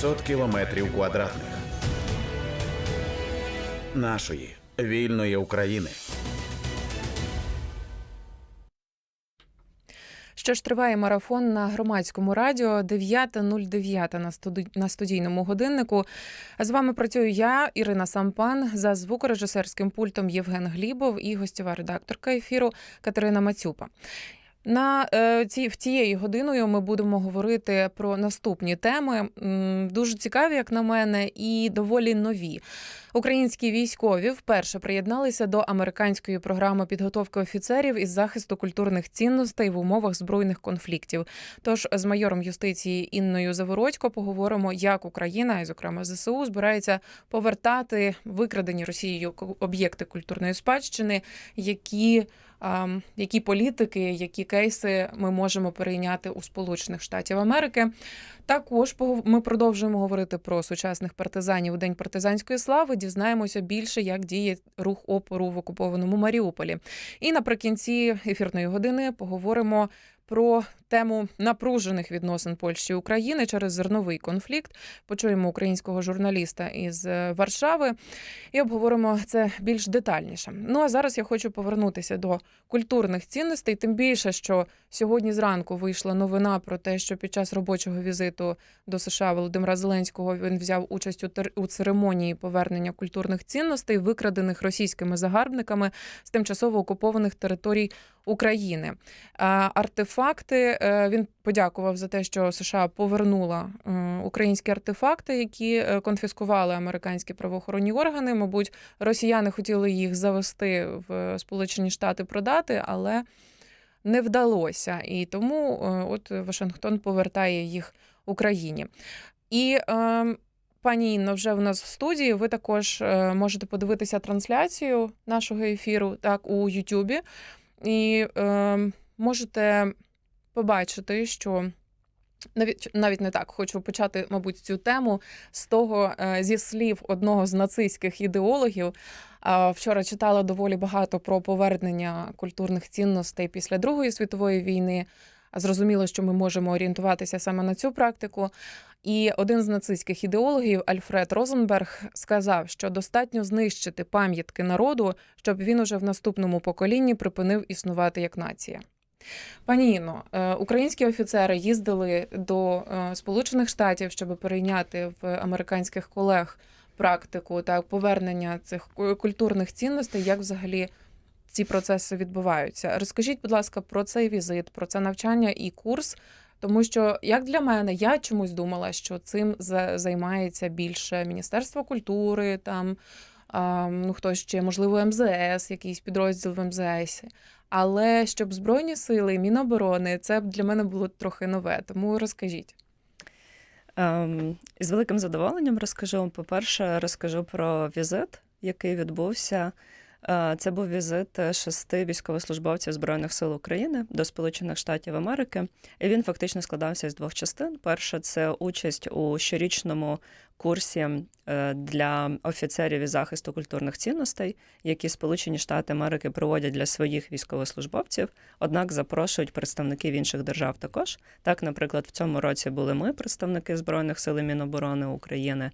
500 кілометрів квадратних нашої вільної України. Що ж триває марафон на громадському радіо 9.09 на студійному годиннику. З вами працюю я, Ірина Сампан, за звукорежисерським пультом Євген Глібов і гостєва редакторка ефіру Катерина Мацюпа. На е, ці в цією годиною ми будемо говорити про наступні теми, дуже цікаві, як на мене, і доволі нові. Українські військові вперше приєдналися до американської програми підготовки офіцерів із захисту культурних цінностей в умовах збройних конфліктів. Тож з майором юстиції Інною Завородько поговоримо, як Україна, і зокрема ЗСУ, збирається повертати викрадені Росією об'єкти культурної спадщини, які які політики, які кейси ми можемо перейняти у Сполучених Штатів Америки. Також ми продовжуємо говорити про сучасних партизанів у День партизанської слави. Дізнаємося більше, як діє рух опору в окупованому Маріуполі. І наприкінці ефірної години поговоримо про тему напружених відносин Польщі і України через зерновий конфлікт. Почуємо українського журналіста із е, Варшави і обговоримо це більш детальніше. Ну а зараз я хочу повернутися до культурних цінностей, тим більше, що сьогодні зранку вийшла новина про те, що під час робочого візиту до США Володимира Зеленського він взяв участь у церемонії повернення культурних цінностей, викрадених російськими загарбниками з тимчасово окупованих територій України. А, Артефакти е, він подякував за те, що США повернула е, українські артефакти, які е, конфіскували американські правоохоронні органи. Мабуть, росіяни хотіли їх завести в Сполучені Штати продати, але не вдалося. І тому от Вашингтон повертає їх Україні. І е, пані Інно, вже в нас в студії. Ви також можете подивитися трансляцію нашого ефіру так у Ютубі. І е, можете побачити, що навіть навіть не так хочу почати, мабуть, цю тему з того, е, зі слів одного з нацистських ідеологів. Вчора читала доволі багато про повернення культурних цінностей після Другої світової війни. Зрозуміло, що ми можемо орієнтуватися саме на цю практику. І один з нацистських ідеологів Альфред Розенберг сказав, що достатньо знищити пам'ятки народу, щоб він уже в наступному поколінні припинив існувати як нація. Пані Інно, е, українські офіцери їздили до е, Сполучених Штатів, щоб перейняти в американських колег практику так повернення цих культурних цінностей, як взагалі ці процеси відбуваються. Розкажіть, будь ласка, про цей візит, про це навчання і курс. Тому що, як для мене, я чомусь думала, що цим займається більше Міністерство культури, там ну хтось ще, можливо, МЗС, якийсь підрозділ в МЗС. Але щоб Збройні сили, Міноборони, це б для мене було трохи нове. Тому розкажіть. Ем, З великим задоволенням розкажу. По-перше, розкажу про візит, який відбувся. Е, Це був візит шести військовослужбовців Збройних сил України до Сполучених Штатів Америки. І він фактично складався з двох частин. Перша це участь у щорічному курсі е, для офіцерів із захисту культурних цінностей, які Сполучені Штати Америки проводять для своїх військовослужбовців, однак запрошують представників інших держав також. Так, наприклад, в цьому році були ми, представники Збройних сил і Міноборони України,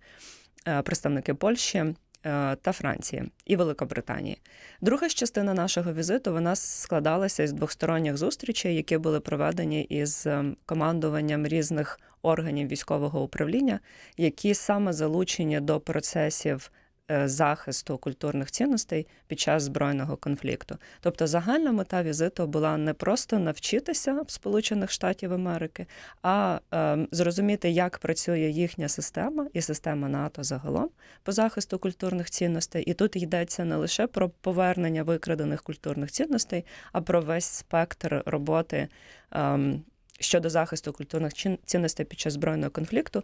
е, представники Польщі. Е, Та Франції і Великобританії. Друга частина нашого візиту вона складалася із двосторонніх зустрічей, які були проведені із е, командуванням різних органів військового управління, які саме залучені до процесів захисту культурних цінностей під час збройного конфлікту. Тобто загальна мета візиту була не просто навчитися в Сполучених Штатів Америки, а е, зрозуміти, як працює їхня система і система НАТО загалом по захисту культурних цінностей. І тут йдеться не лише про повернення викрадених культурних цінностей, а про весь спектр роботи. ем, Щодо захисту культурних цінностей під час збройного конфлікту,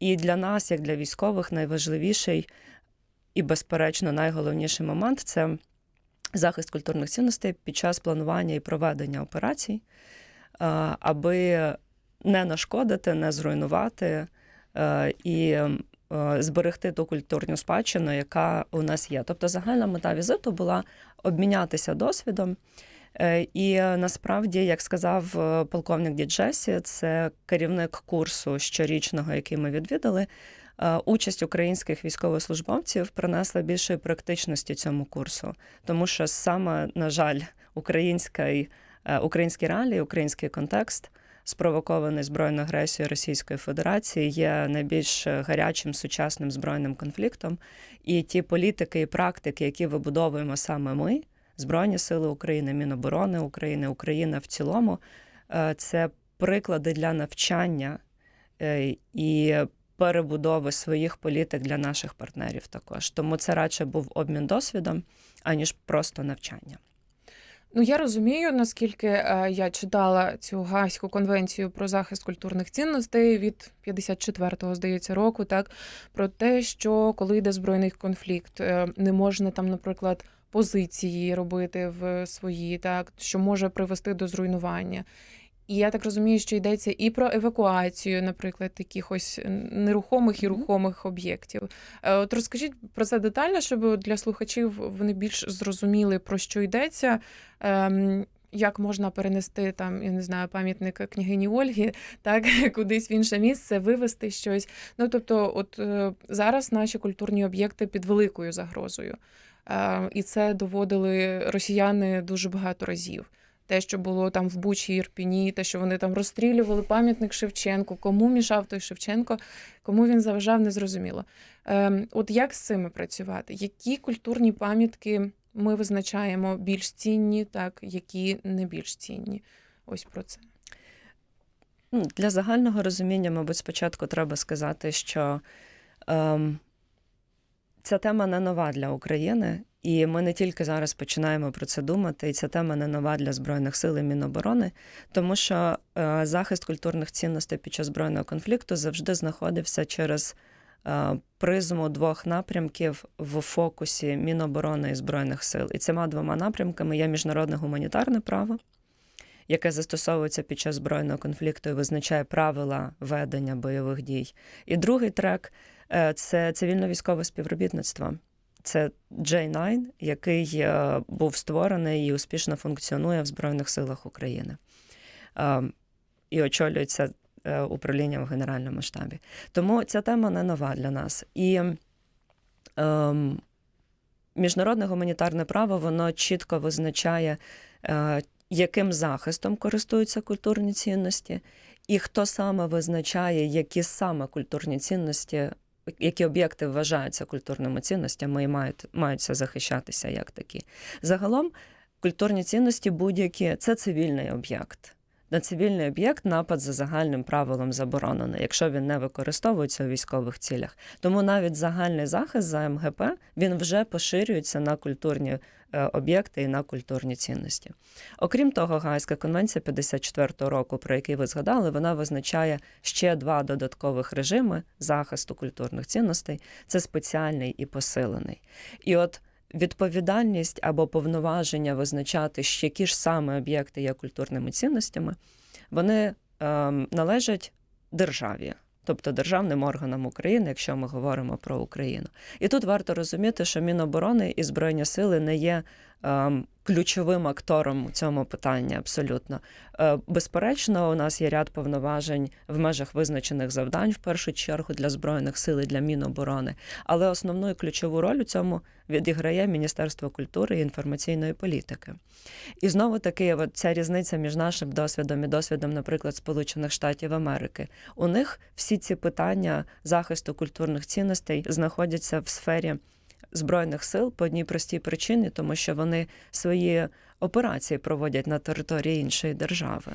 і для нас, як для військових, найважливіший і, безперечно, найголовніший момент це захист культурних цінностей під час планування і проведення операцій, аби не нашкодити, не зруйнувати е, і е, зберегти ту культурну спадщину, яка у нас є. Тобто загальна мета візиту була обмінятися досвідом Е, І насправді, як сказав полковник Діджесі, це керівник курсу щорічного, який ми відвідали. Е, Участь українських військовослужбовців принесла більшої практичності цьому курсу, тому що саме, на жаль, український, е, українські реалії, український контекст, спровокований збройною агресією Російської Федерації, є найбільш гарячим сучасним збройним конфліктом. І ті політики і практики, які вибудовуємо саме ми, Збройні Сили України, Міноборони України, Україна в цілому, е, це приклади для навчання і перебудови своїх політик для наших партнерів також. Тому це радше був обмін досвідом, аніж просто навчання. Ну я розумію, наскільки е, я читала цю Гаазьку конвенцію про захист культурних цінностей від 54-го, здається, року, так про те, що коли йде збройний конфлікт, е, не можна там, наприклад, позиції робити в свої, так що може привести до зруйнування. І я так розумію, що йдеться і про евакуацію, наприклад, якихось нерухомих і рухомих об'єктів. Е, От розкажіть про це детально, щоб для слухачів вони більш зрозуміли, про що йдеться. Ем, Як можна перенести там, я не знаю, пам'ятник княгині Ольги, так кудись в інше місце, вивести щось. Ну тобто, от е, зараз наші культурні об'єкти під великою загрозою, е, і це доводили росіяни дуже багато разів. Те, що було там в Бучі Ірпіні, те, що вони там розстрілювали пам'ятник Шевченку, кому мішав той Шевченко, кому він заважав, незрозуміло. Ем, от як з цими працювати? Які культурні пам'ятки ми визначаємо більш цінні, так які не більш цінні? Ось про це. Ну, Для загального розуміння, мабуть, спочатку треба сказати, що ем, ця тема не нова для України, і ми не тільки зараз починаємо про це думати, і ця тема не нова для Збройних сил і Міноборони, тому що е, захист культурних цінностей під час збройного конфлікту завжди знаходився через е, призму двох напрямків в фокусі Міноборони і Збройних сил. І цими двома напрямками є міжнародне гуманітарне право яке застосовується під час збройного конфлікту і визначає правила ведення бойових дій. І другий трек це цивільно-військове співробітництво. Це J9, який е, був створений і успішно функціонує в Збройних силах України. Е, І очолюється е, управлінням в генеральному штабі. Тому ця тема не нова для нас. І ем, міжнародне гуманітарне право воно чітко визначає, е, яким захистом користуються культурні цінності, і хто саме визначає, які саме культурні цінності, які об'єкти вважаються культурними цінностями і мають, маються захищатися як такі. Загалом, культурні цінності будь-які це цивільний об'єкт. На цивільний об'єкт напад за загальним правилом заборонений, якщо він не використовується у військових цілях. Тому навіть загальний захист за МГП він вже поширюється на культурні е, об'єкти і на культурні цінності. Окрім того, Гаазька конвенція 54-го року, про який ви згадали, вона визначає ще два додаткових режими захисту культурних цінностей: це спеціальний і посилений. І от відповідальність або повноваження визначати, які ж саме об'єкти є культурними цінностями, вони ем, належать державі. Тобто державним органам України, якщо ми говоримо про Україну, і тут варто розуміти, що Міноборони і Збройні сили не є ем, ключовим актором у цьому питанні. Абсолютно Е, безперечно, у нас є ряд повноважень в межах визначених завдань, в першу чергу для збройних сил і для Міноборони. Але основну і ключову роль у цьому відіграє Міністерство культури і інформаційної політики. І знову таки, от ця різниця між нашим досвідом і досвідом, наприклад, Сполучених Штатів Америки. У них всі ці питання захисту культурних цінностей знаходяться в сфері збройних сил по одній простій причині, тому що вони свої операції проводять на території іншої держави.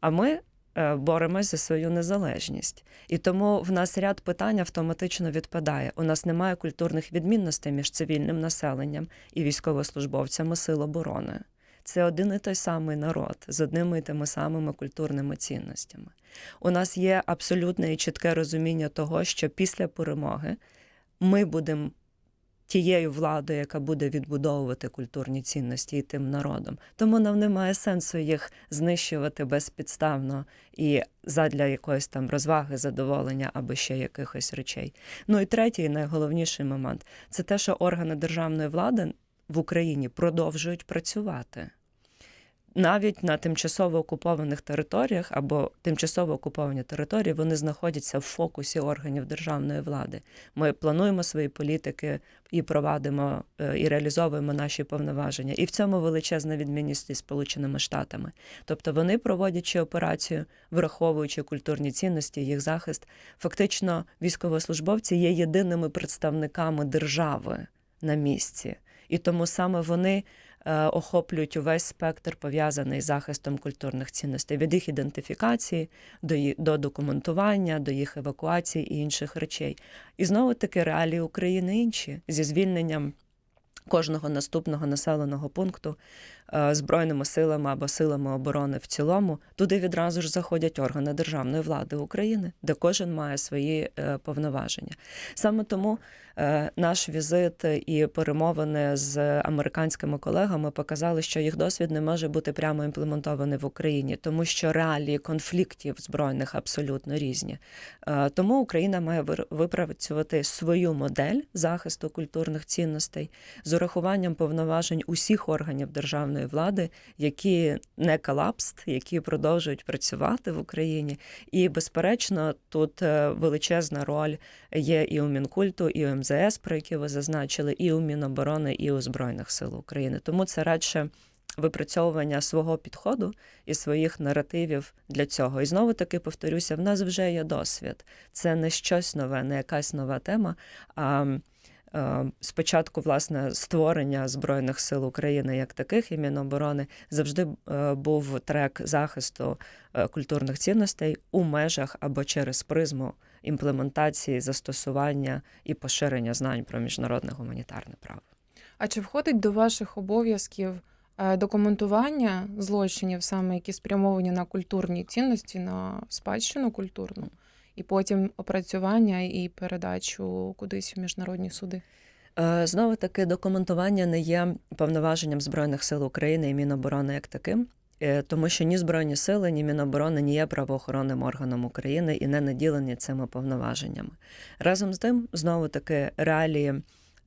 А ми е, боремось за свою незалежність. І тому в нас ряд питань автоматично відпадає. У нас немає культурних відмінностей між цивільним населенням і військовослужбовцями Сил оборони. Це один і той самий народ з одними і тими самими культурними цінностями. У нас є абсолютне і чітке розуміння того, що після перемоги ми будемо тією владою, яка буде відбудовувати культурні цінності і тим народом. Тому нам немає сенсу їх знищувати безпідставно і задля якоїсь там розваги, задоволення або ще якихось речей. Ну і третій, найголовніший момент це те, що органи державної влади в Україні продовжують працювати. Навіть на тимчасово окупованих територіях або тимчасово окуповані території вони знаходяться в фокусі органів державної влади. Ми плануємо свої політики і провадимо е, і реалізовуємо наші повноваження. І в цьому величезна відмінність із Сполученими Штатами. Тобто вони, проводячи операцію, враховуючи культурні цінності, їх захист, фактично військовослужбовці є єдиними представниками держави на місці. І тому саме вони охоплюють увесь спектр пов'язаний з захистом культурних цінностей від їх ідентифікації до, до документування, до їх евакуації і інших речей. І знову таки реалії України інші зі звільненням кожного наступного населеного пункту е, збройними силами або силами оборони в цілому. Туди відразу ж заходять органи державної влади України, де кожен має свої е, повноваження. Саме тому е, наш візит і перемовини з американськими колегами показали, що їх досвід не може бути прямо імплементований в Україні, тому що реалії конфліктів збройних абсолютно різні. Е, Тому Україна має випрацювати свою модель захисту культурних цінностей з урахуванням повноважень усіх органів державної влади, які не колапст, які продовжують працювати в Україні. І, безперечно, тут е, величезна роль є і у Мінкульту, і у МЗС, про які ви зазначили, і у Міноборони, і у Збройних сил України. Тому це радше випрацьовування свого підходу і своїх наративів для цього. І знову таки повторюся, в нас вже є досвід. Це не щось нове, не якась нова тема. а Спочатку, власне, створення Збройних сил України як таких і Міноборони завжди е, був трек захисту е, культурних цінностей у межах або через призму імплементації, застосування і поширення знань про міжнародне гуманітарне право. А чи входить до ваших обов'язків е, документування злочинів, саме які спрямовані на культурні цінності, на спадщину культурну, і потім опрацювання і передачу кудись в міжнародні суди? Е, Знову таки, документування не є повноваженням Збройних сил України і Міноборони як таким, е, тому що ні Збройні сили, ні Міноборони не є правоохоронним органом України і не наділені цими повноваженнями. Разом з тим, знову таки, реалії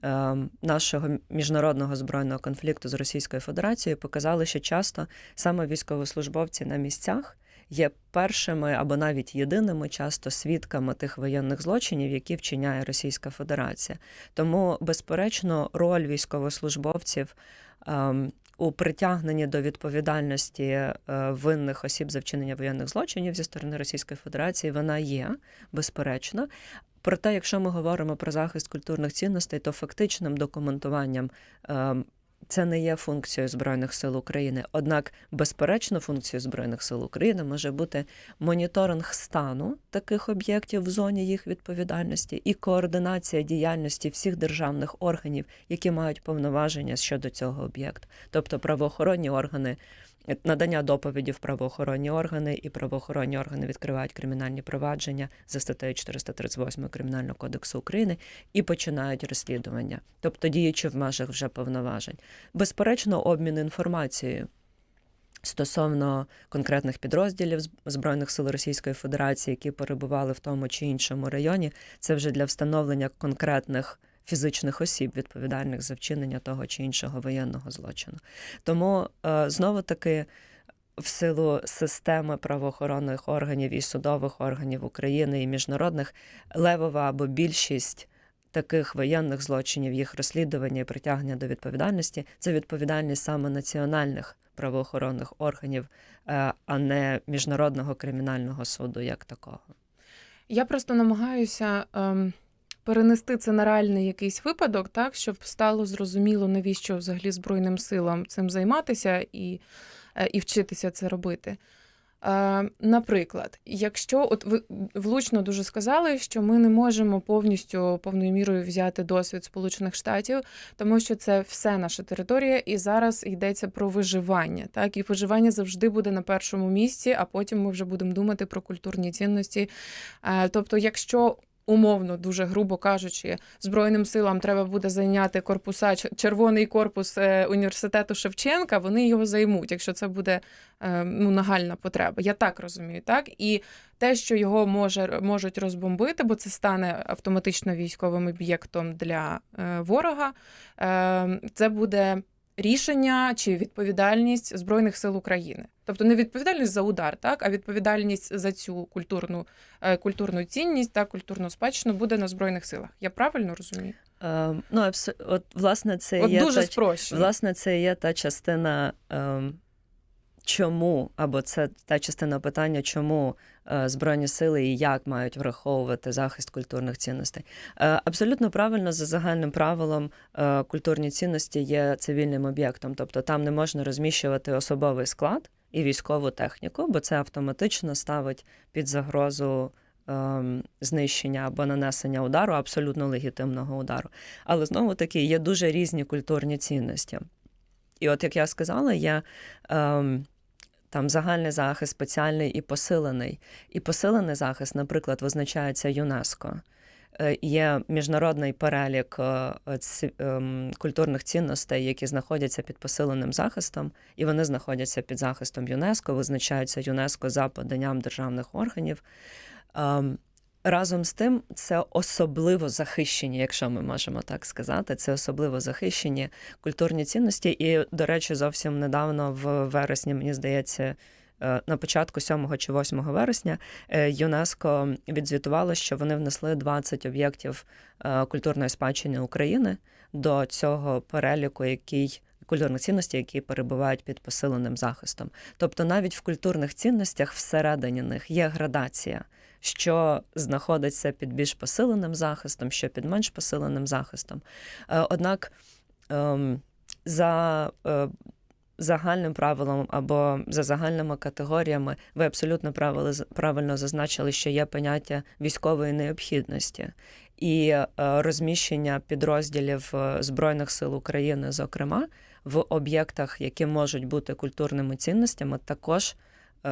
е, нашого міжнародного збройного конфлікту з Російською Федерацією показали, що часто саме військовослужбовці на місцях є першими або навіть єдиними часто свідками тих воєнних злочинів, які вчиняє Російська Федерація. Тому, безперечно, роль військовослужбовців ем, у притягненні до відповідальності е, винних осіб за вчинення воєнних злочинів зі сторони Російської Федерації вона є, безперечно. Проте, якщо ми говоримо про захист культурних цінностей, то фактичним документуванням ем, це не є функцією Збройних сил України. Однак, безперечно, функцією Збройних сил України може бути моніторинг стану таких об'єктів в зоні їх відповідальності і координація діяльності всіх державних органів, які мають повноваження щодо цього об'єкту, тобто правоохоронні органи. Надання доповіді в правоохоронні органи і правоохоронні органи відкривають кримінальні провадження за статтею 438 Кримінального кодексу України і починають розслідування, тобто діючи в межах вже повноважень. Безперечно, обмін інформацією стосовно конкретних підрозділів Збройних сил Російської Федерації, які перебували в тому чи іншому районі, це вже для встановлення конкретних. Фізичних осіб, відповідальних за вчинення того чи іншого воєнного злочину. Тому е, знову таки, в силу системи правоохоронних органів і судових органів України і міжнародних, левова або більшість таких воєнних злочинів, їх розслідування і притягнення до відповідальності це відповідальність саме національних правоохоронних органів, е, а не міжнародного кримінального суду як такого. Я просто намагаюся ем, перенести це на реальний якийсь випадок, так, щоб стало зрозуміло, навіщо взагалі Збройним силам цим займатися і, е, і вчитися це робити. Е, наприклад, якщо от ви влучно дуже сказали, що ми не можемо повністю повною мірою взяти досвід Сполучених Штатів, тому що це все наша територія, і зараз йдеться про виживання. Так, і виживання завжди буде на першому місці, а потім ми вже будемо думати про культурні цінності. Е, Тобто, якщо Умовно, дуже грубо кажучи, збройним силам треба буде зайняти корпуса червоний корпус е, університету Шевченка. Вони його займуть, якщо це буде е, ну, нагальна потреба. Я так розумію, так і те, що його може можуть розбомбити, бо це стане автоматично військовим об'єктом для е, ворога. Це буде рішення чи відповідальність Збройних сил України. Тобто не відповідальність за удар, так, а відповідальність за цю культурну, е, культурну цінність та культурну спадщину буде на Збройних силах. Я правильно розумію? Е, ну, абсо... от, власне, це От є дуже та... спрощено. Власне, це є та частина, ем, чому, або це та частина питання, чому е, Збройні сили і як мають враховувати захист культурних цінностей. Е, абсолютно правильно, за загальним правилом, е, культурні цінності є цивільним об'єктом, тобто там не можна розміщувати особовий склад і військову техніку, бо це автоматично ставить під загрозу. ем, Знищення або нанесення удару, абсолютно легітимного удару. Але знову таки є дуже різні культурні цінності. І от як я сказала, є ем, там загальний захист, спеціальний і посилений. І посилений захист, наприклад, визначається ЮНЕСКО. Е, Є міжнародний перелік е, ем, культурних цінностей, які знаходяться під посиленим захистом, і вони знаходяться під захистом ЮНЕСКО, визначаються ЮНЕСКО за поданням державних органів. Разом з тим, це особливо захищені, якщо ми можемо так сказати, це особливо захищені культурні цінності. І, до речі, зовсім недавно, в вересні, мені здається, е, на початку 7 чи 8 вересня е, ЮНЕСКО відзвітувало, що вони внесли 20 об'єктів е, культурної спадщини України до цього переліку, який культурних цінностей, які перебувають під посиленим захистом. Тобто, навіть в культурних цінностях всередині них є градація. Що знаходиться під більш посиленим захистом, що під менш посиленим захистом. Е, Однак ем, за е, загальним правилом або за загальними категоріями ви абсолютно правильно зазначили, що є поняття військової необхідності. І е, розміщення підрозділів Збройних сил України, зокрема, в об'єктах, які можуть бути культурними цінностями, також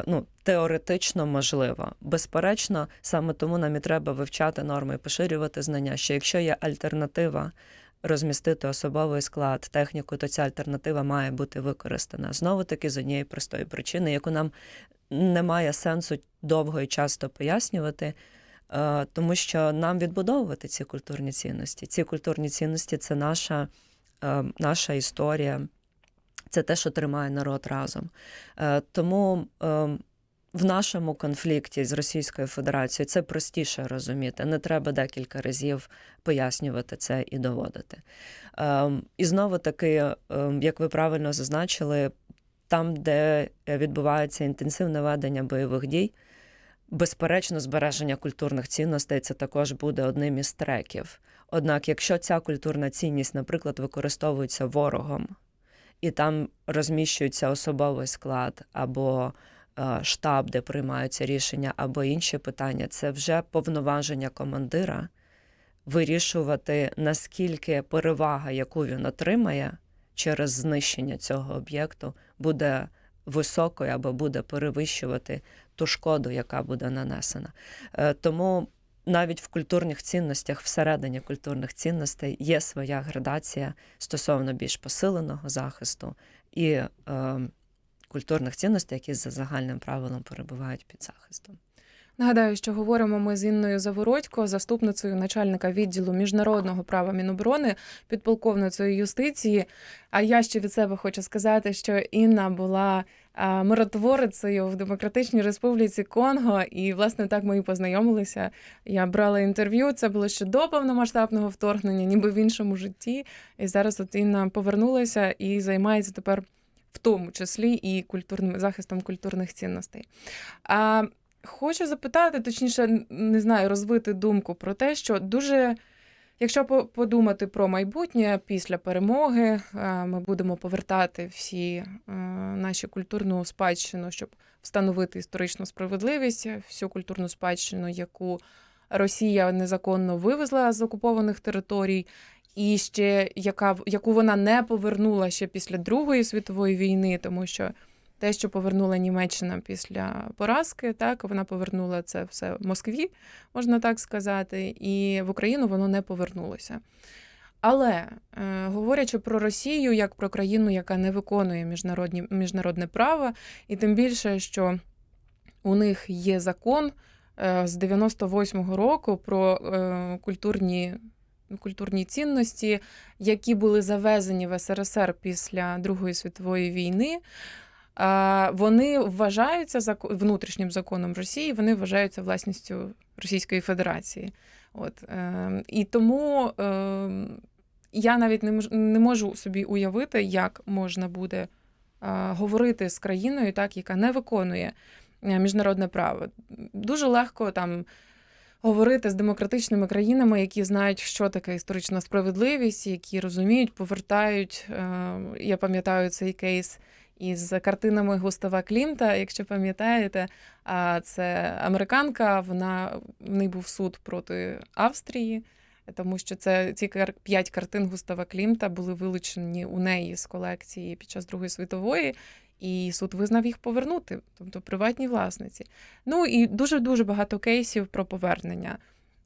ну, теоретично можливо. Безперечно, саме тому нам і треба вивчати норми і поширювати знання, що якщо є альтернатива розмістити особовий склад, техніку, то ця альтернатива має бути використана. Знову таки з однієї простої причини, яку нам немає сенсу довго і часто пояснювати. е, Тому що нам відбудовувати ці культурні цінності. Ці культурні цінності це наша, е, наша історія, це те, що тримає народ разом. Е, Тому е, в нашому конфлікті з Російською Федерацією це простіше розуміти. Не треба декілька разів пояснювати це і доводити. Е, І знову таки, як ви правильно зазначили, там, де відбувається інтенсивне ведення бойових дій, безперечно, збереження культурних цінностей це також буде одним із треків. Однак, якщо ця культурна цінність, наприклад, використовується ворогом, і там розміщується особовий склад або е, штаб, де приймаються рішення, або інші питання, це вже повноваження командира вирішувати, наскільки перевага, яку він отримає через знищення цього об'єкту, буде високою або буде перевищувати ту шкоду, яка буде нанесена. Е, Тому навіть в культурних цінностях, всередині культурних цінностей є своя градація стосовно більш посиленого захисту і е, культурних цінностей, які за загальним правилом перебувають під захистом. Нагадаю, що говоримо ми з Інною Завородько, заступницею начальника відділу міжнародного права Міноборони, підполковницею юстиції. А я ще від себе хочу сказати, що Інна була миротворицею в Демократичній Республіці Конго, і власне так ми і познайомилися. Я брала інтерв'ю. Це було ще до повномасштабного вторгнення, ніби в іншому житті. І зараз от Інна повернулася і займається тепер. В тому числі і культурним захистом культурних цінностей. А Хочу запитати, точніше, не знаю, розвити думку про те, що дуже, якщо по- подумати про майбутнє після перемоги, е, ми будемо повертати всі е, наші культурну спадщину, щоб встановити історичну справедливість, всю культурну спадщину, яку Росія незаконно вивезла з окупованих територій, і ще яка яку вона не повернула ще після Другої світової війни, тому що те, що повернула Німеччина після поразки, так вона повернула це все в Москві, можна так сказати, і в Україну воно не повернулося. Але е, говорячи про Росію як про країну, яка не виконує міжнародні, міжнародне право, і тим більше, що у них є закон е, з 98-го року про е, культурні культурні цінності, які були завезені в СРСР після Другої світової війни. Вони вважаються зако- внутрішнім законом Росії, вони вважаються власністю Російської Федерації. От, е, і тому е, я навіть не, можу собі уявити, як можна буде говорити з країною, так, яка не виконує е, міжнародне право. Дуже легко там говорити з демократичними країнами, які знають, що таке історична справедливість, які розуміють, повертають. е, Я пам'ятаю цей кейс із картинами Густава Клімта, якщо пам'ятаєте, це американка. Вона в неї був суд проти Австрії, тому що це ці п'ять картин Густава Клімта були вилучені у неї з колекції під час Другої світової. І суд визнав їх повернути, тобто приватній власниці. Ну і дуже дуже багато кейсів про повернення.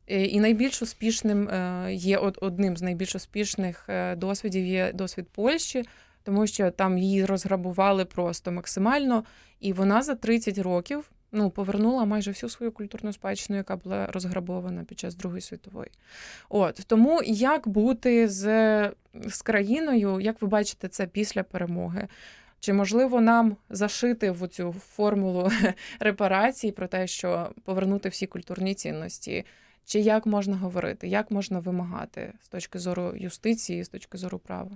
Е, І найбільш успішним е, є одним з найбільш успішних е, досвідів є досвід Польщі, тому що там її розграбували просто максимально, і вона за 30 років ну, повернула майже всю свою культурну спадщину, яка була розграбована під час Другої світової. От тому як бути з, з країною, як ви бачите це після перемоги? Чи можливо нам зашити в цю формулу репарацій про те, що повернути всі культурні цінності? Чи як можна говорити, як можна вимагати з точки зору юстиції, з точки зору права?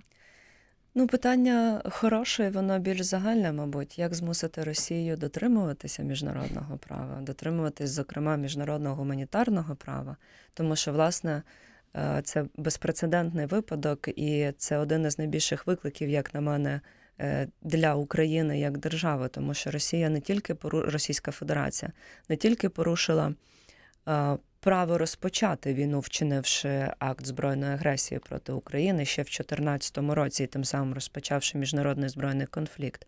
Ну, питання хороше, воно більш загальне, мабуть, як змусити Росію дотримуватися міжнародного права, дотримуватись, зокрема, міжнародного гуманітарного права, тому що, власне, е, це безпрецедентний випадок, і це один із найбільших викликів, як на мене, е, для України як держави, тому що Росія не тільки пору... Російська Федерація не тільки порушила е, право розпочати війну, вчинивши акт збройної агресії проти України ще в 2014 році, і тим самим розпочавши міжнародний збройний конфлікт.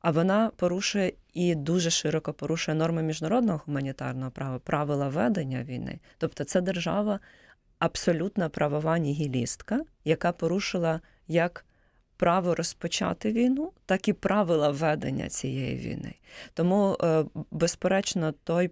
А вона порушує і дуже широко порушує норми міжнародного гуманітарного права, правила ведення війни. Тобто, це держава абсолютна правова нігілістка, яка порушила як право розпочати війну, так і правила ведення цієї війни. Тому, е, безперечно, той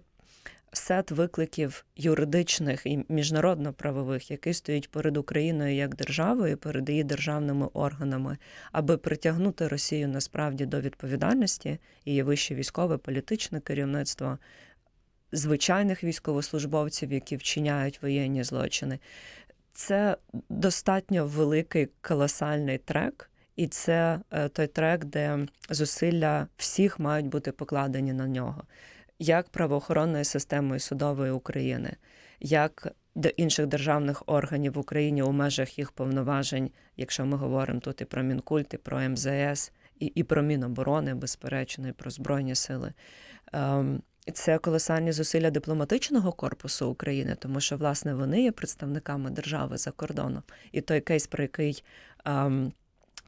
сет викликів юридичних і міжнародно-правових, який стоїть перед Україною як державою, перед її державними органами, аби притягнути Росію насправді до відповідальності, її вище військове, політичне керівництво, звичайних військовослужбовців, які вчиняють воєнні злочини. Це достатньо великий колосальний трек. І це е, той трек, де зусилля всіх мають бути покладені на нього як правоохоронною системою судової України, як до інших державних органів в Україні у межах їх повноважень, якщо ми говоримо тут і про Мінкульт, і про МЗС, і, і про Міноборони, безперечно, і про Збройні сили. Ем, це колосальні зусилля дипломатичного корпусу України, тому що власне вони є представниками держави за кордоном. І той кейс, про який ем,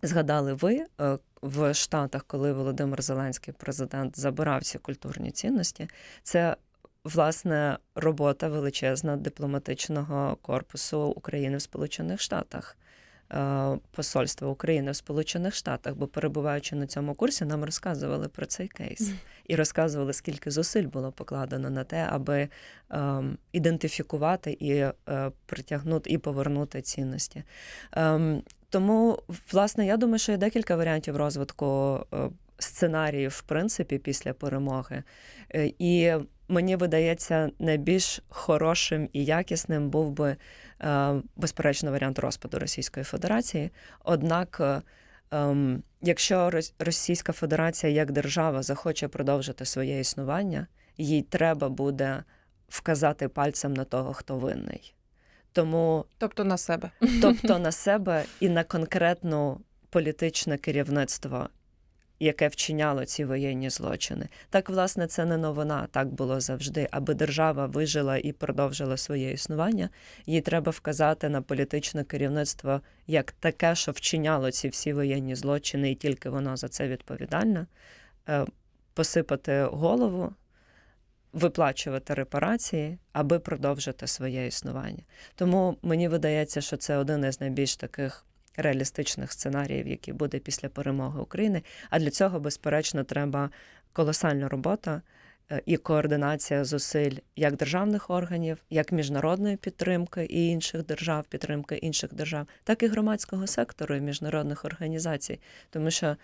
згадали ви е, в Штатах, коли Володимир Зеленський, президент, забирав ці культурні цінності, це власне робота величезна дипломатичного корпусу України в Сполучених Штатах. е, Посольства України в Сполучених Штатах, бо перебуваючи на цьому курсі, нам розказували про цей кейс і розказували, скільки зусиль було покладено на те, аби ем, ідентифікувати і е, притягнути і повернути цінності. Ем, тому, власне, я думаю, що є декілька варіантів розвитку е, сценаріїв, в принципі, після перемоги. Е, І мені видається, найбільш хорошим і якісним був би, е, безперечно, варіант розпаду Російської Федерації. Однак, ем, якщо Рос- Російська Федерація як держава захоче продовжити своє існування, їй треба буде вказати пальцем на того, хто винний. Тому Тобто на себе. тобто на себе і на конкретну політичне керівництво, яке вчиняло ці воєнні злочини. Так, власне, це не новина, так було завжди. Аби держава вижила і продовжила своє існування, їй треба вказати на політичне керівництво як таке, що вчиняло ці всі воєнні злочини, і тільки воно за це відповідальне, е, посипати голову. Виплачувати репарації, аби продовжити своє існування. Тому мені видається, що це один із найбільш таких реалістичних сценаріїв, який буде після перемоги України. А для цього, безперечно, треба колосальна робота е, і координація зусиль як державних органів, як міжнародної підтримки і інших держав, підтримки інших держав, так і громадського сектору і міжнародних організацій, тому що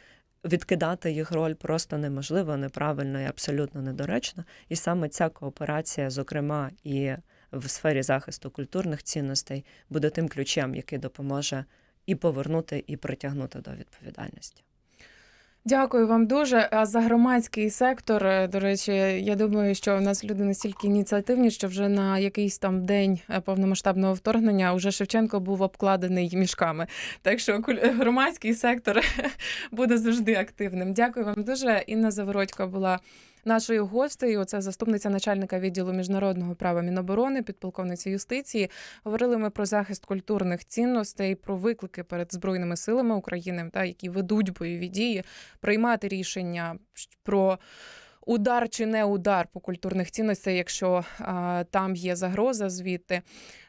відкидати їх роль просто неможливо, неправильно і абсолютно недоречно. І саме ця кооперація, зокрема і в сфері захисту культурних цінностей, буде тим ключем, який допоможе і повернути, і притягнути до відповідальності. Дякую вам дуже. А за громадський сектор, е, до речі, я думаю, що в нас люди настільки ініціативні, що вже на якийсь там день е, повномасштабного вторгнення уже Шевченко був обкладений мішками. Так що громадський сектор буде завжди активним. Дякую вам дуже. Інна Завородько була нашою гостею. Це заступниця начальника відділу міжнародного права Міноборони, підполковниця юстиції. Говорили ми про захист культурних цінностей, про виклики перед збройними силами України, та які ведуть бойові дії, приймати рішення про. Удар чи не удар по культурних цінностей, якщо а, там є загроза звідти.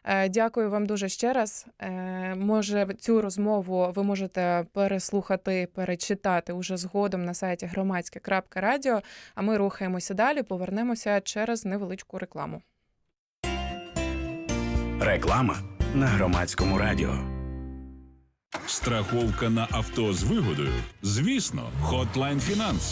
Е, дякую вам дуже ще раз. Е, може, цю розмову ви можете переслухати, перечитати уже згодом на сайті громадське.радіо. А ми рухаємося далі, повернемося через невеличку рекламу. Реклама на громадському радіо. Страховка на авто з вигодою. Звісно, Hotline Finance.